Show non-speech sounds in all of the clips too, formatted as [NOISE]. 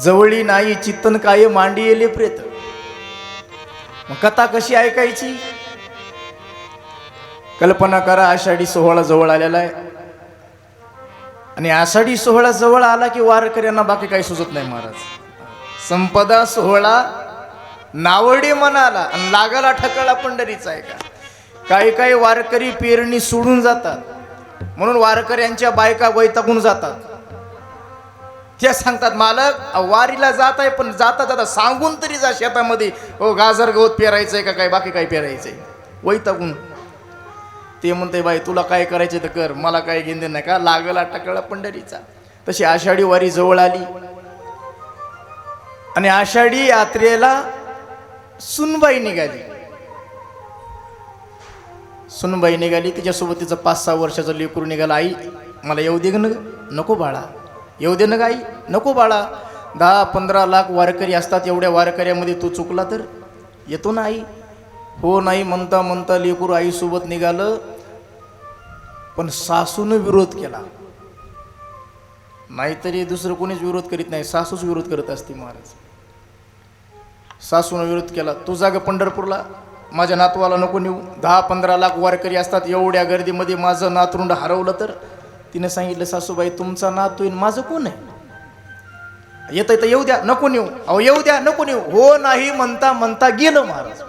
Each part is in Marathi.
जवळी नाही चित्तन काय मांडी येले प्रेत. मग कथा कशी ऐकायची? कल्पना करा आषाढी सोहळा जवळ आलेला आहे. आणि आषाढी सोहळा जवळ आला की वारकऱ्यांना बाकी काही सुचत नाही महाराज. संपदा सोहळा नावडे मनाला आणि लागला ठकाला पंढरीचा आहे का? काही काही वारकरी पेरणी सोडून जातात. म्हणून वारकऱ्यांच्या बायका वैतागून जातात. ते सांगतात मालक वारीला जात आहे पण जाता जाता सांगून तरी जा शेतामध्ये. हो गाजर गवत पेरायचंय का काय? बाकी काय पेरायचंय? वैतागून. ते म्हणते बाई तुला काय करायचे तर कर. मला काय घेणे नाही का? लागला टकळा पंढरीचा. तशी आषाढी वारी जवळ आली. आणि आषाढी यात्रेला सुनबाई निघाली. सुनबाई निघाली तिच्यासोबत तिचं पाच सहा वर्षाचं लेकरू निघाला. आई मला येऊ दे न नको बाळा. येऊ दे ना गाई. नको बाळा. दहा पंधरा लाख वारकरी असतात एवढ्या वारकऱ्यामध्ये तू चुकला तर? येतो ना आई. हो नाही म्हणता म्हणता लेकूर आईसोबत निघालं पण सासूनं विरोध केला. नाहीतरी दुसरं कोणीच विरोध करीत नाही. सासूच विरोध करत असते महाराज. सासूनं विरोध केला. तू जाग पंढरपूरला. माझ्या नातवाला नको नेऊ. दहा पंधरा लाख वारकरी असतात एवढ्या गर्दीमध्ये माझं नातरुंड हरवलं तर? तिने सांगितलं सासूबाई तुमचा नातू येईन माझं कोण आहे? येत तर येऊ द्या नको नेऊ. अहो येऊ द्या नको नेऊ. हो नाही म्हणता म्हणता गेलं महाराज.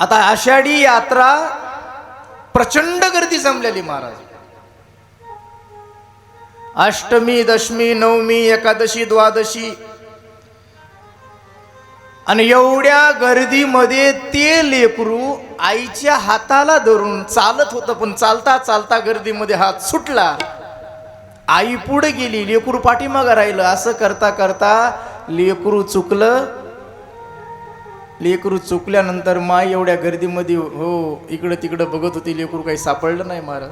आता आषाढी यात्रा प्रचंड गर्दी जमलेली महाराज. अष्टमी दशमी नवमी एकादशी द्वादशी आणि एवढ्या गर्दीमध्ये ते लेकरू आईच्या हाताला धरून चालत होतं पण चालता चालता गर्दीमध्ये हात सुटला. आई पुढे गेली लेकरू पाठीमागं राहिलं. असं करता करता लेकरू चुकलं. लेकरू चुकल्यानंतर माय एवढ्या गर्दीमध्ये हो इकडं तिकडं बघत होती लेकरू काही सापडलं नाही महाराज.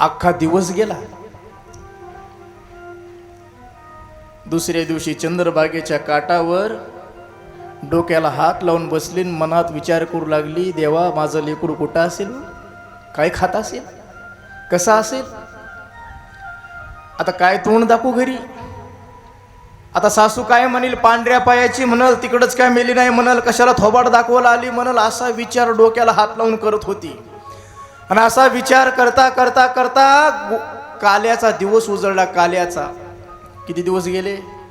अख्खा दिवस गेला. दुसऱ्या दिवशी चंद्रबागेच्या काठावर डोक्याला हात लावून बसली आणि मनात विचार करू लागली देवा माझं लेकरू कुठं असेल? काय खात असेल? कसा असेल? आता काय तोंड दाखवू घरी? आता सासू काय म्हणेल? पांढऱ्या पायाची म्हणल तिकडच काय मेली नाही म्हणल कशाला थोबाड दाखवायला आली म्हणल? असा विचार डोक्याला हात लावून करत होती. आणि असा विचार करता करता करता काल्याचा दिवस उजळला काल्याचा. किती दिवस गेले?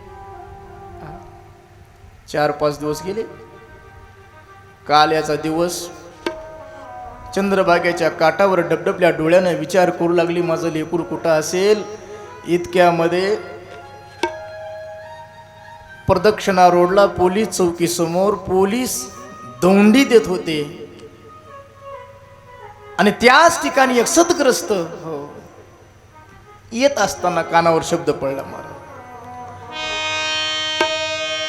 चार पाच दिवस गेले. काल याचा दिवस. चंद्रभागेच्या काठावर डबडबल्या डोळ्यानं विचार करू लागली माझं लेकूर कुठं असेल? इतक्यामध्ये प्रदक्षिणा रोडला पोलीस चौकीसमोर पोलीस दोंडी देत होते. आणि त्याच ठिकाणी एक सतग्रस्त हो येत असताना कानावर शब्द पडला मला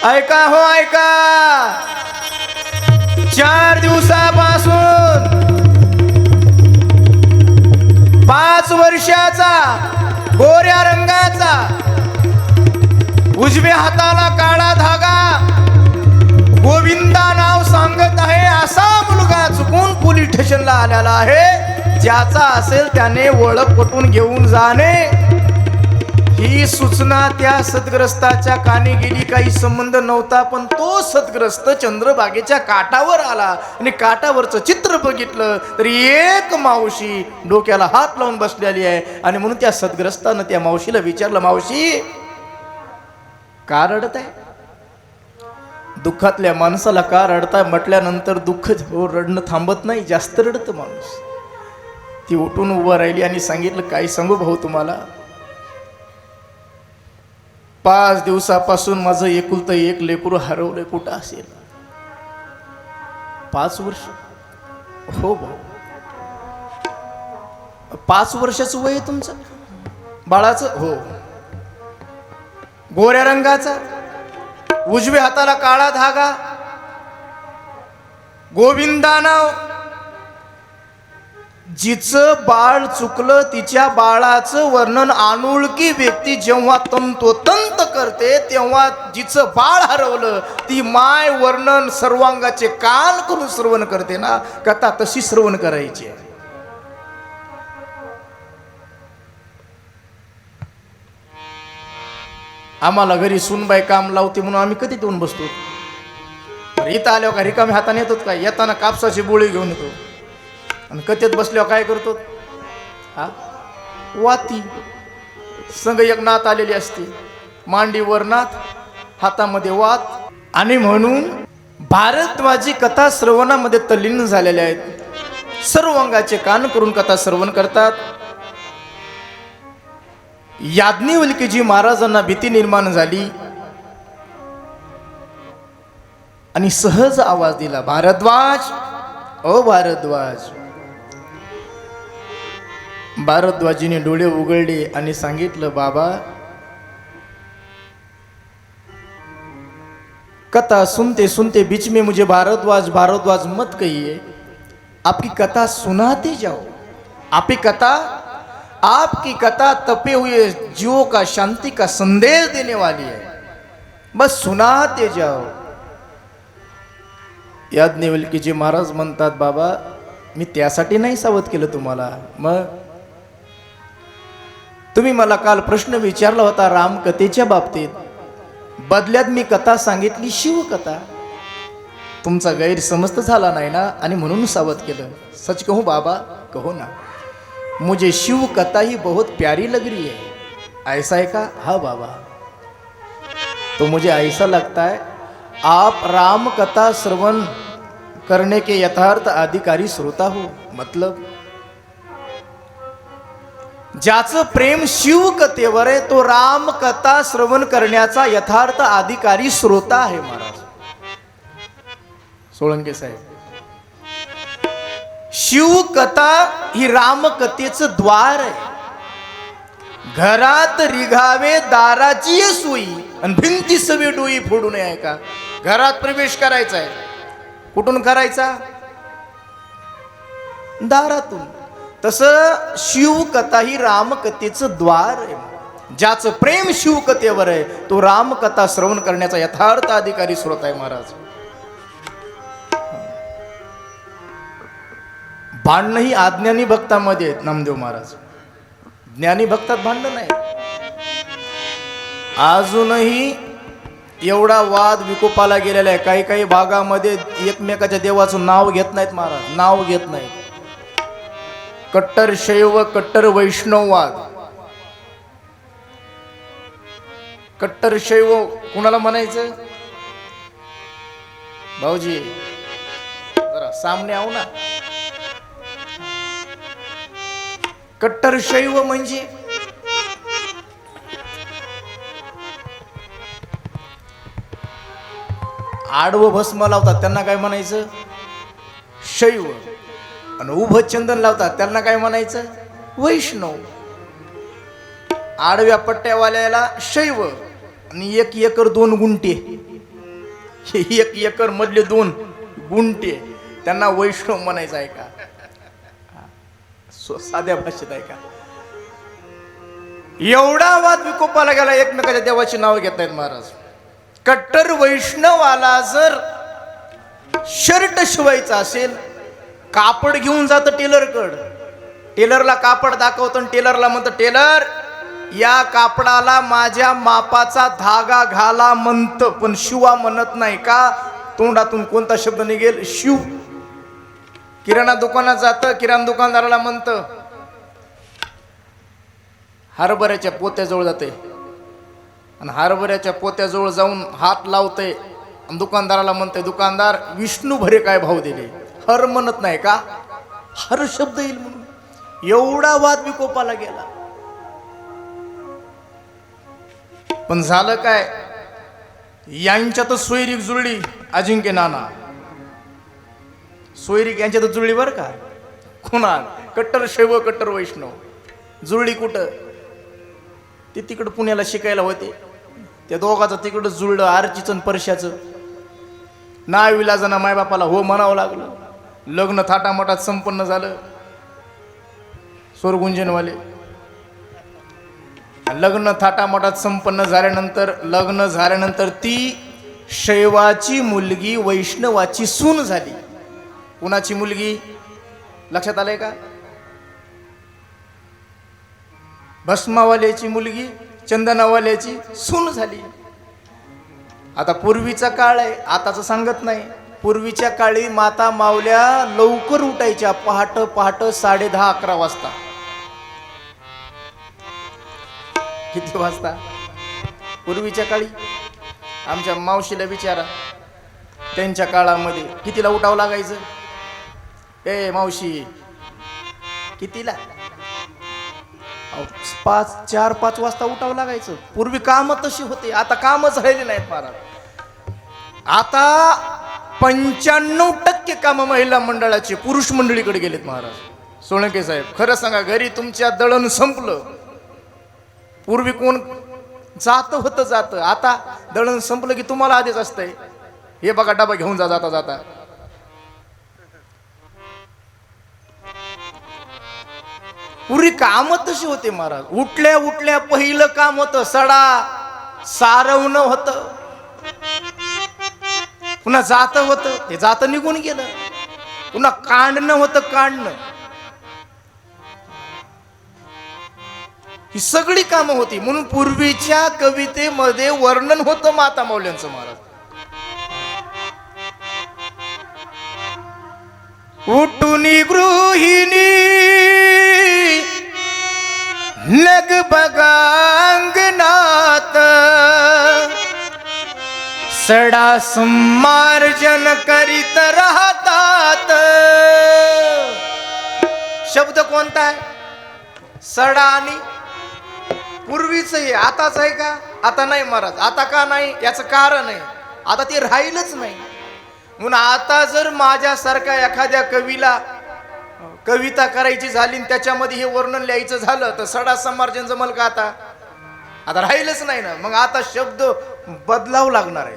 ऐका हो ऐका. चार दिवसापासून पाच वर्षाचा गोऱ्या रंगाचा उजव्या हाताला काळा धागा गोविंदा नाव सांगत आहे असा मुलगा चुकून पोलीस स्टेशनला आलेला आहे ज्याचा असेल त्याने ओळख पटून घेऊन जाणे. ही सूचना त्या सदग्रस्ताच्या कानी गेली काही संबंध नव्हता पण तो सदग्रस्त चंद्रबागेच्या काठावर आला आणि काठावरचं चित्र बघितलं तरी एक मावशी डोक्याला हात लावून बसलेली आहे. आणि म्हणून त्या सदग्रस्तानं त्या मावशीला विचारलं मावशी का रडत आहे दुःखातल्या माणसाला का रडताय? म्हटल्यानंतर दुःख हो रडणं थांबत नाही जास्त रडतं माणूस. ती उठून उभं राहिली आणि सांगितलं काय सांगू भाऊ तुम्हाला? पाच दिवसापासून माझं एकुलतं एक लेकरू हरवलंय कुठं असेल? पाच वर्ष? हो भाऊ. पाच वर्षाचं वय तुमचं? बाळाचं? हो. गोऱ्या रंगाचा? उजव्या हाताला काळा धागा? गोविंदा नाव? जिचं बाळ चुकलं तिच्या बाळाचं वर्णन आनुळकी व्यक्ती जेव्हा तंतोतंत करते तेव्हा जिचं बाळ हरवलं ती माय वर्णन सर्वांगाचे कान करून श्रवण करते ना कथा तशी श्रवण करायची आम्हाला घरी सुनबाई काम लावते म्हणून आम्ही कधी देऊन बसतो? इथं आल्यावर का रिकाम्या हाताने येतोच काय येताना कापसाची बोळी घेऊन येतो. आणि कथेत बसल्यावर काय करतो? हा? वाती. संग एक नात आलेली असते. मांडीवर नात हातामध्ये वात. आणि म्हणून भारद्वाजी कथा श्रवणामध्ये तल्लीन झालेल्या आहेत. सर्व अंगाचे कान करून कथा श्रवण करतात. याज्ञवल्कीजी महाराजांना भीती निर्माण झाली. आणि सहज आवाज दिला भारद्वाज ओ भारद्वाज भारद्वाजीने डोळे उघडले आणि सांगितलं बाबा कथा सुनते सुनते बीच में मुझे भारद्वाज भारद्वाज मत कहिए। आपकी कथा सुनाते जाओ। आपकी कथा आपकी कथा तपे हुए जीवों का शांति का संदेश देने वाली है। बस सुनाते जाओ। याद नेवल की जे महाराज म्हणतात बाबा मी त्यासाठी नाही सावध केलं तुम्हाला. मग तुम्ही मला काल प्रश्न विचारला होता रामकथेच्या बाबतीत. बदल्यात मी कथा सांगितली शिवकथा. तुमचा गैरसमज झाला नाही ना? आणि म्हणून सावध केलं. सच कहो बाबा कहो ना. मुझे शिव कथा ही बहुत प्यारी लग रही है. ऐसा है का? हा बाबा. तो मुझे ऐसा लगता है आप राम कथा श्रवण करने के यथार्थ अधिकारी श्रोता हो मतलब ज्याचं प्रेम शिव कथेवर आहे तो राम कथा श्रवण करण्याचा यथार्थ अधिकारी श्रोता आहे महाराज. सोळंके साहेब. शिव कथा ही रामकथेचं द्वार आहे. घरात रिघावे दाराची सोयी आणि भिंती सवे डोई फोडू नये आहे का? घरात प्रवेश करायचा आहे कुठून करायचा? दारातून. तसं शिवकथा ही रामकथेचं द्वार आहे. ज्याचं प्रेम शिवकथेवर आहे तो रामकथा श्रवण करण्याचा यथार्थ अधिकारी स्रोत आहे महाराज. भांडणं ही अज्ञानी भक्तामध्ये आहेत नामदेव महाराज. ज्ञानी भक्तात भांडण नाही. अजूनही एवढा वाद विकोपाला गेलेला आहे. काही काही भागामध्ये एकमेकाच्या देवाचं नाव घेत नाहीत महाराज. नाव घेत नाहीत. कट्टर शैव कट्टर वैष्णववाद कट्टर शैव कुणाला म्हणायचं? भाऊजी जरा सामने आहो ना. कट्टर शैव म्हणजे? आडवं भस्म लावतात त्यांना काय म्हणायचं? शैव. आणि उभं चंदन लावतात. त्यांना काय म्हणायचं? वैष्णव. आडव्या पट्ट्यावाल्याला शैव आणि एक एकर दोन गुंटे हे [LAUGHS] एक एकर मधले दोन गुंटे त्यांना वैष्णव म्हणायचं आहे का? सो- [LAUGHS] साध्या भाषेत आहे का? एवढा वाद विकोपाला गेला एकमेकाच्या देवाची नाव घेत आहेत महाराज. कट्टर वैष्णवाला जर शर्ट शिवायचा असेल कापड घेऊन जातं टेलरकड टेलरला कापड दाखवतो आणि टेलरला म्हणतं टेलर या कापडाला माझ्या मापाचा धागा घाला म्हणतं पण शिवा म्हणत नाही का? तोंडातून कोणता शब्द निघेल? शिव. किराणा दुकानात जातं किराणा दुकानदाराला म्हणतं हरभऱ्याच्या पोत्याजवळ जाते. आणि हरभऱ्याच्या पोत्याजवळ जाऊन हात लावते आणि दुकानदाराला म्हणते दुकानदार विष्णू भरे काय भाव दिले? हर म्हणत नाही का? हर शब्द येईल म्हणून. एवढा वाद विकोपाला गेला. पण झालं काय? यांच्यातच सोयरीक जुळली अजिंक्य नाना. सोयरीक यांच्यात जुळली बरं का? कुणाल? कट्टर शैव कट्टर वैष्णव. जुळली कुठं? ते तिकडं पुण्याला शिकायला होते. त्या दोघाचं तिकडं जुळलं आरचीचं आणि परशाचं विलाजाना मायबापाला हो म्हणावं लागलं. लग्न थाटामाटात संपन्न झालं. स्वरगुंजनवाले लग्न थाटामाटात संपन्न झाल्यानंतर लग्न झाल्यानंतर ती शैवाची मुलगी वैष्णवाची सून झाली. कुणाची मुलगी? लक्षात आलंय का? भस्मावाल्याची मुलगी चंदनावाल्याची सून झाली. आता पूर्वीचा काळ आहे आताचं सांगत नाही. पूर्वीच्या काळी माता मावल्या लवकर उठायच्या पहाट पहाट साडे दहा अकरा वाजता. किती वाजता? पूर्वीच्या काळी? आमच्या मावशीला विचारा. त्यांच्या काळामध्ये कितीला उठावं लागायचं? ए मावशी कितीला? पाच चार पाच वाजता उठावं लागायचं. पूर्वी काम तशी होते आता कामच राहिले नाहीत महाराज. आता पंच्याण्णव टक्के कामं महिला मंडळाचे पुरुष मंडळीकडे गेलेत महाराज. सोळंके साहेब खरं सांगा घरी तुमच्या दळण संपलं. पूर्वी कोण जात होतं जातं. आता दळण संपलं की तुम्हाला आधीच असतंय. हे बघा डबा घेऊन जा जाता जाता. पूर्वी काम तशी होते महाराज. उठल्या उठल्या पहिलं काम होतं सडा सारवणं होतं. पुन्हा जात होतं ते जात निघून गेलं. पुन्हा कांडणं होतं कांडणं. ही सगळी कामं होती. म्हणून पूर्वीच्या कवितेमध्ये वर्णन होतं माता मौल्यांचं महाराज. उठून गृहिणी लग बगा सडा संमार्जन करीत राहतात. शब्द कोणता आहे? सडा आणि पूर्वीच आहे आताच आहे का? आता नाही महाराज आता का नाही? याचं कारण आहे. आता ते राहीलच नाही. म्हणून आता जर माझ्यासारख्या एखाद्या कवीला कविता करायची झाली आणि त्याच्यामध्ये हे वर्णन लिहायचं झालं तर सडा समार्जन जमल का आता? आता राहिलंच नाही ना. मग आता शब्द बदलाव लागणार आहे.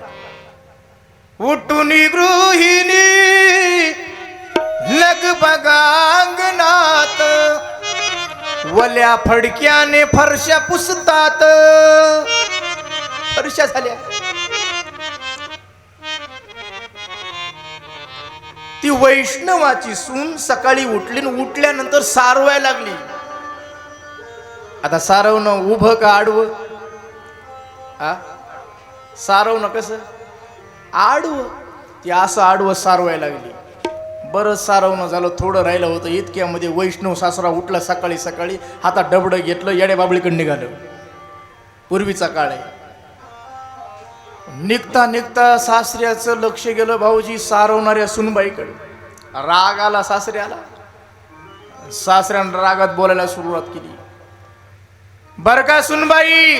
उठून गृहिणी लगबगांगनात वल्या फडक्याने फरशा पुसतात. फरशा झाल्या. ती वैष्णवाची सून सकाळी उठली उठल्यानंतर सारवायला लागली. आता सारवणं उभं का आडवं? आ? सारवणं कसं? आडवं. ती असं आडवं सारवायला लागली. बरंच सारवणं झालं थोडं राहिलं होतं. इतक्यामध्ये वैष्णव सासरा उठला सकाळी सकाळी हातात डबडं घेतलं येड्या बाबळीकडे निघालं. पूर्वीचा काळ आहे. निघता निघता सासऱ्याचं लक्ष गेलं भाऊजी सारवणाऱ्या सुनबाईकडे. राग आला सासऱ्याला. सासऱ्यानं रागात बोलायला सुरुवात केली. बर का सुनबाई?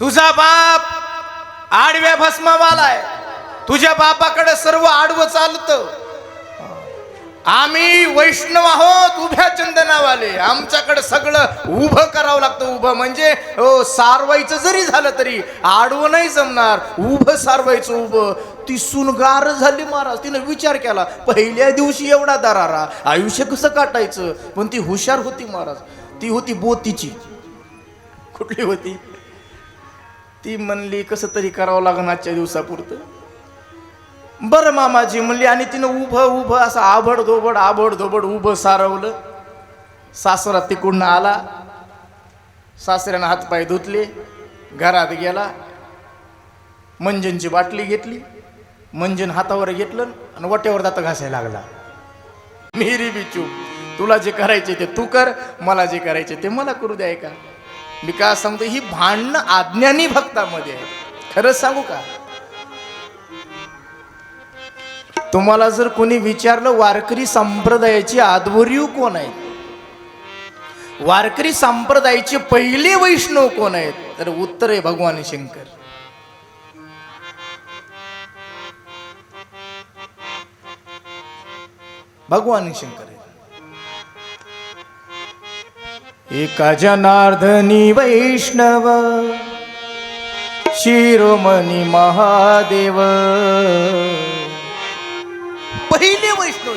तुझा बाप आडव्या भस्मावाला आहे. तुझ्या बापाकडे सर्व आडवं चालतं. आम्ही वैष्णव आहोत उभ्या चंदनावाले. आमच्याकडे सगळं उभं करावं लागतं उभं. म्हणजे हो सारवायचं जरी झालं तरी आडवं नाही जमणार. उभं सारवायचं उभं. ती सुनगार झाली महाराज. तिनं विचार केला पहिल्या दिवशी एवढा दरारा. आयुष्य कसं काटायचं? पण ती हुशार होती महाराज. ती होती बोतीची. कुठली होती? ती म्हणली कसं तरी करावं लागण आजच्या दिवसापुरतं. बरं मामाजी म्हणली आणि तिनं उभं उभं असं आभड धोबड आभड धोबड उभं सारवलं. सासरा तिकडून आला. सासऱ्यानं हातपाय धुतले घरात गेला. मंजनची बाटली घेतली. मंजन हातावर घेतलं आणि वाट्यावर दात घासायला लागला. मिहिरी बिचू. तुला जे करायचे ते तू कर मला जे करायचे ते मला करू द्याय का मी का सांगतो ही भांडणं आज्ञानी भक्तामध्ये आहे खरंच सांगू का? तुम्हाला जर कोणी विचारलं वारकरी संप्रदायाची आदवरीव कोण आहेत? वारकरी संप्रदायाचे पहिले वैष्णव कोण आहेत? तर उत्तर आहे भगवान शंकर. भगवान शंकर एका जनार्दनी वैष्णव शिरोमणी महादेव। पहिले वैष्णव